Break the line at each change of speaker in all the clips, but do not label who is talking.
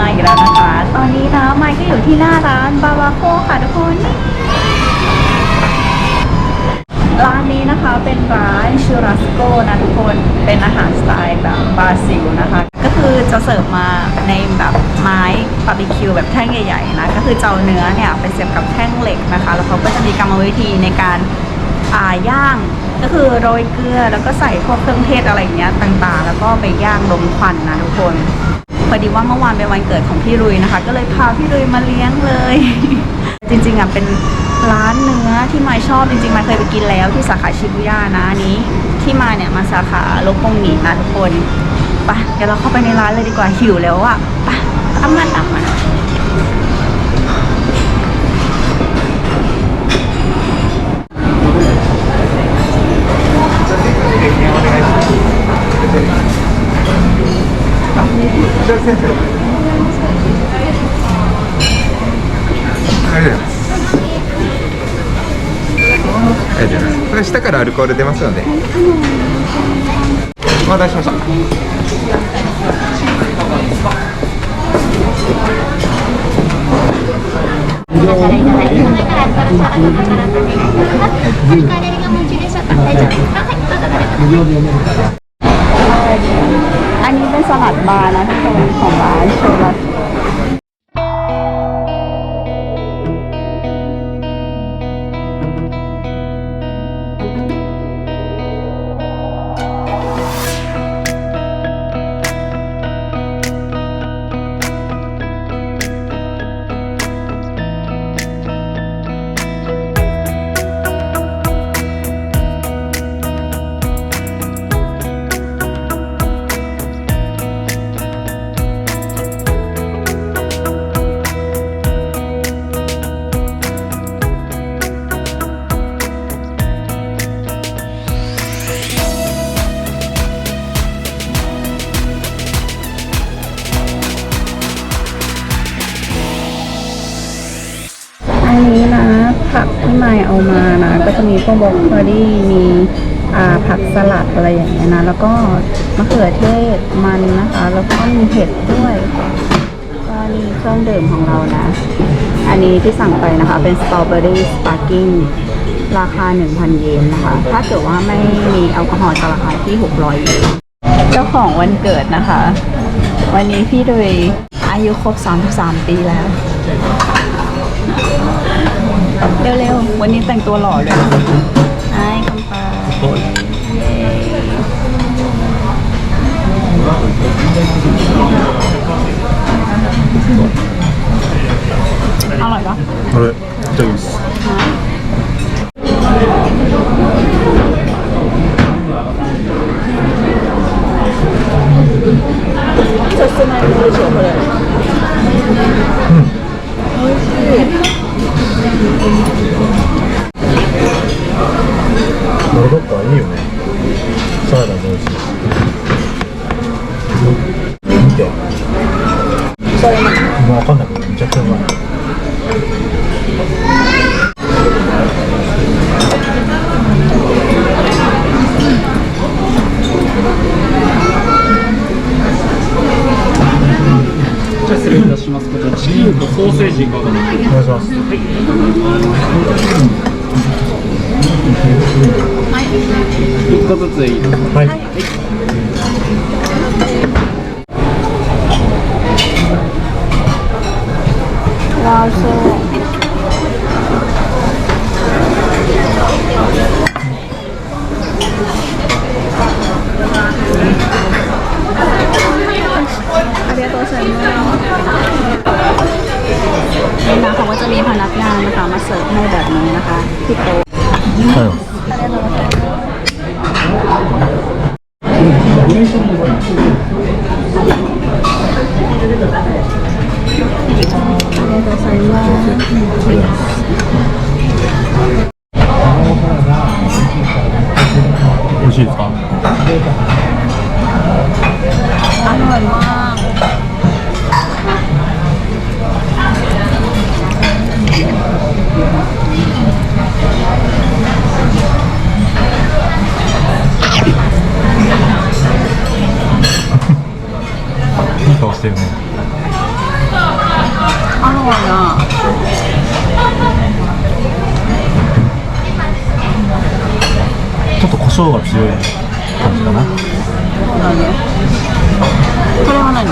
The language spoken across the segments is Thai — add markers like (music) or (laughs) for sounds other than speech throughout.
มาอีกแล้วนะคะ ตอนนี้นะไมค์ก็อยู่ที่หน้าร้านบาบาโคค่ะทุกคนร้านนี้นะคะเป็นร้านชูรัสโกนะทุกคนเป็นอาหารสไตล์แบบบราซิลนะคะ ก็คือจะเสิร์ฟมาในแบบไม้บาร์บีคิวแบบแท่งใหญ่ๆนะก็คือจะเอาเนื้อเนี่ยไปเสียบกับแท่งเหล็กนะคะ แล้วเขาก็จะมีกรรมวิธีในการอ่าย่างก็คือโรยเกลือแล้วก็ใส่พวกเครื่องเทศอะไรอย่างเงี้ยต่างๆ แล้วก็ไปย่างลมควันนะทุกคน พอดีว่าเมื่อวานเป็นวันเกิดของพี่รุยนะคะ ก็เลยพาพี่รุยมาเลี้ยงเลย จริงๆอะเป็นร้านเนื้อที่มาชอบจริงๆมาเคยไปกินแล้วที่สาขาชิบุย่านะนนี้ ที่มาเนี่ยมาสาขาลบปงหนีนะทุกคนไปเดี๋ยวเราเข้าไปในร้านเลยดีกว่าหิวแล้วอะไปตามมาตามมา
ありがとうございます。これ下からアルコール出ますのでお待たせしました。
お疲れでし、 อันนี้เป็นสลัดบาร์นะทุกคนของร้านโชลัส เอามานะก็จะมีพวกบรอกโคลีมีผักสลัดอะไรอย่างเงี้ยนะแล้วก็มะเขือเทศมันนะคะ แล้วก็มีเห็ดด้วยก็นี่เครื่องดื่มของเรานะ อันนี้ที่สั่งไปนะคะเป็นสตรอเบอรี่สปาร์กิ้งราคา 1,000 เยนนะคะ ถ้าเกิดว่าไม่มีแอลกอฮอล์จะราคาที่ 600 เยน เจ้าของวันเกิดนะคะ วันนี้พี่ดุยอายุครบ 33 ปีแล้ว เร็วๆ วันนี้แต่งตัวหล่อเลย
ソーセージい。かがですか。
お願い。します。
はい、1個ずつい。い。ですか。
はい。
わあそう
美味しいですか？
อ (laughs) いい顔してるね。
が強い感じかな。
これは何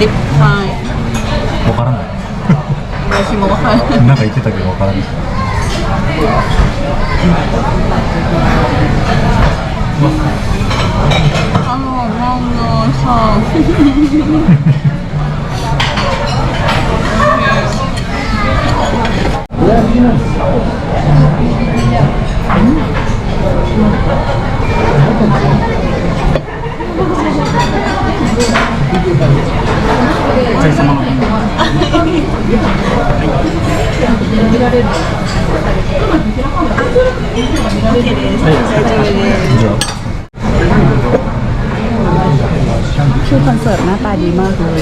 リップパイ
わからない。
私もわかんない。
なんか言ってたけどわからない。
あのなんのさ (laughs)
お疲れ様の
じゃあ
ชื่อคอนเสิร์ตหน้าตาดีมากเลย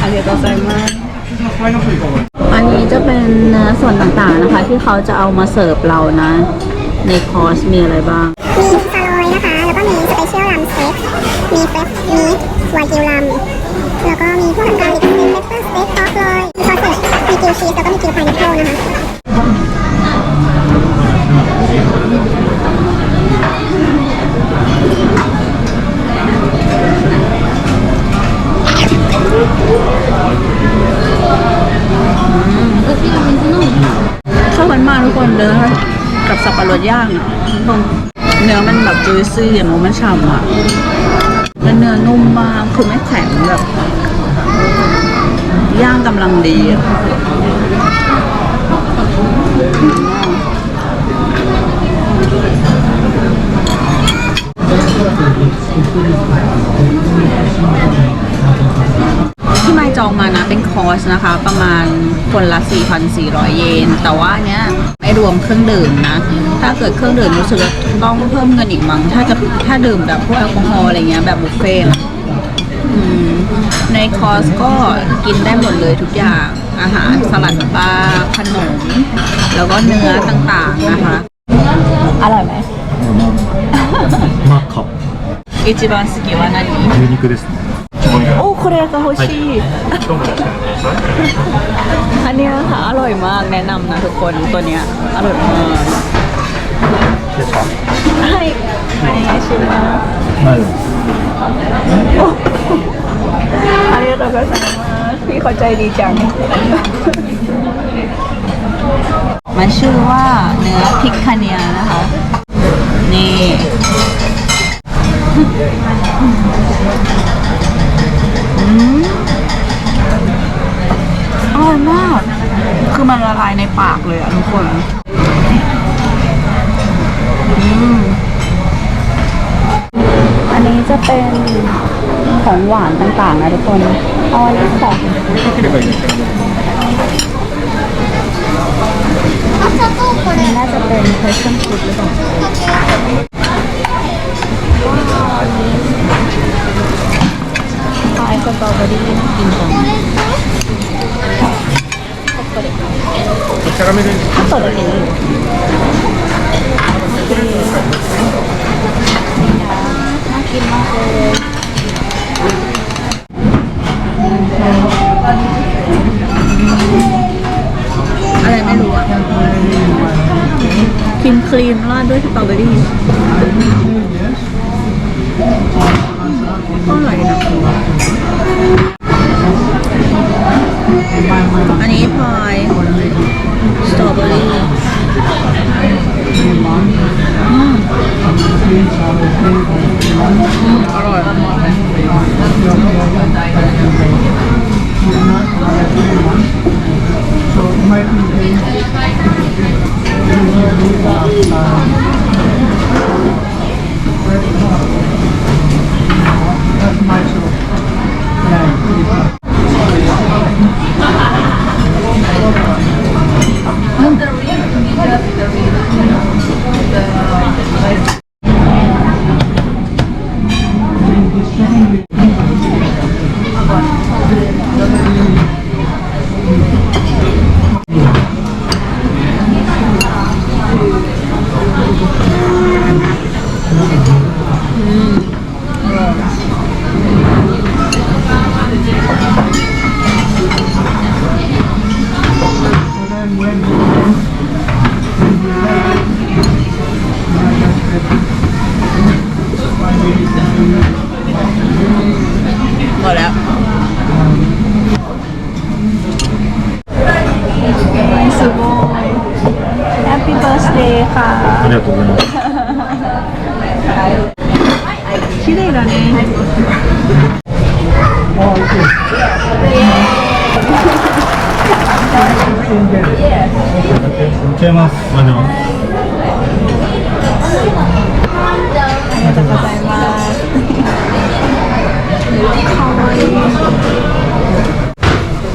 อาเรียโตไซมาก อันนี้จะเป็นเนื้อส่วนต่างๆนะคะ ที่เขาจะเอามาเสิร์ฟเรานะ ในคอร์สมีอะไรบ้าง
มีซาลอยนะคะ แล้วก็มีสเปเชียลรัมสเต็กมีเฟสมีดวากิวรัมแล้วก็มีพวกการลิกเป็นเปปเปอร์สเต็กซอสเลยมีซอสเสร็จมีกิวชีสแล้วก็มีกิวพายนัทเทิลนะคะ
มันมากทุกคนเลยกับสับปะรดย่างอะเนื้อมันแบบจุยซี่อย่างมันฉ่ำอะแล้วเนื้อนุ่มมากคือไม่แข็งแบบย่างกำลังดี สนะคะ ประมาณคนละ 4,400 เยน แต่ว่าอันเนี้ยไม่รวมเครื่องดื่มนะ ถ้าเกิดเครื่องดื่มรู้สึกว่าต้องเพิ่มเงินอีกมั้งถ้าจะถ้าดื่มแบบพวกแอลกอฮอล์อะไรเงี้ยแบบบุฟเฟ่ต์นะอืมในคอร์สก็กินได้หมดเลยทุกอย่าง อาหารสลัดปลาขนม แล้วก็เนื้อต่างๆนะคะ อร่อยไหม
マッカ
一番好きは何
牛肉ですね
โอ้โคเรกาโฮชิอันเนี้ค่ะอร่อยมากแนะนำนะทุกคนตัวเนี้ยอร่อยมากใช่ใช่ชิมมาอันนี้เราก็สั่งมาพี่เขาใจดีจัง มันชื่อว่าเนื้อพิกคาเนียนะคะ นี่ ร่อยมาก คือมันละลายในปากเลยอะทุกคนอันนี้จะเป็นของหวานต่างๆนะทุกคนเอาอันนี้ค่ะอันนี้น่าจะเป็น passion fruit หรือเปล่าพายสตรอเบอรี่น่ากินจัง
ฉันก็ไม่
ได้ถ้ดเน่ากินมากเลยอะไรไม่รู้อะครีมครีมราดด้วยสตรอเบอรี่
Under おはようございます。ありがとうございます。
いい。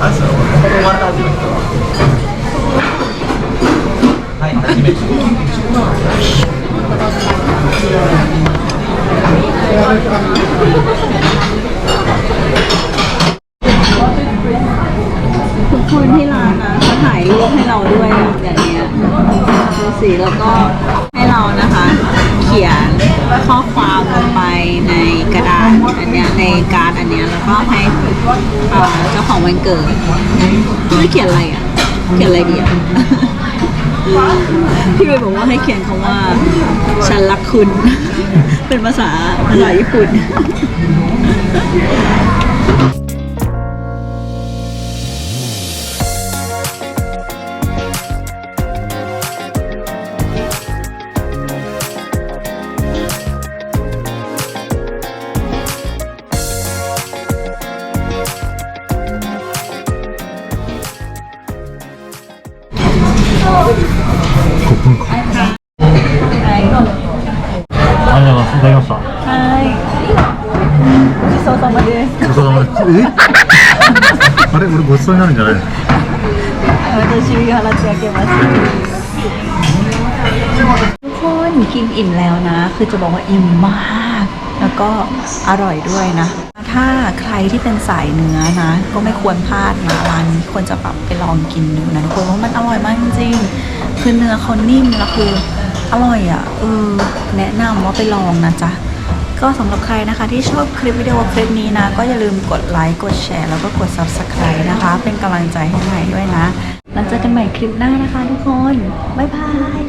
あ、そう。はい、めて。 แล้วก็ให้เรานะคะ เขียนข้อความลงไปในกระดาษอันเนี้ยในการ์ดอันเนี้ยแล้วก็ให้เอ่อเจ้าของวันเกิดไม่เขียนอะไรอะ เขียนอะไรดีอะ พี่เวย์บอกว่าให้เขียนคำว่า ฉันรักคุณ เป็นภาษาภาษาญี่ปุ่น
います。いただきました。
はい。ごちそうさまです。
ごちそうさまです。えあれ俺ごちそうになるんじゃないの
私วิหารจะเก็บมาสิทุกคนกินอิ่มแล้วนะ คือจะบอกว่าอิ่มมาก แล้วก็อร่อยด้วยนะ ถ้าใครที่เป็นสายเนื้อนะ ก็ไม่ควรพลาดนะร้านนี้ควรจะแบบไปลองกินดูนะทุกคนเพราะมันอร่อยมากจริงๆคือเนื้อเขานิ่มแล้วคืออร่อยอะเออแนะนำว่าไปลองนะจ๊ะก็สำหรับใครนะคะที่ชอบคลิปวิดีโอคลิปนี้นะ ก็อย่าลืมกดไลค์กดแชร์แล้วก็กด Subscribe นะคะ เป็นกำลังใจให้ใหม่ด้วยนะแล้วเจอกันใหม่คลิปหน้านะคะทุกคน บ๊ายบาย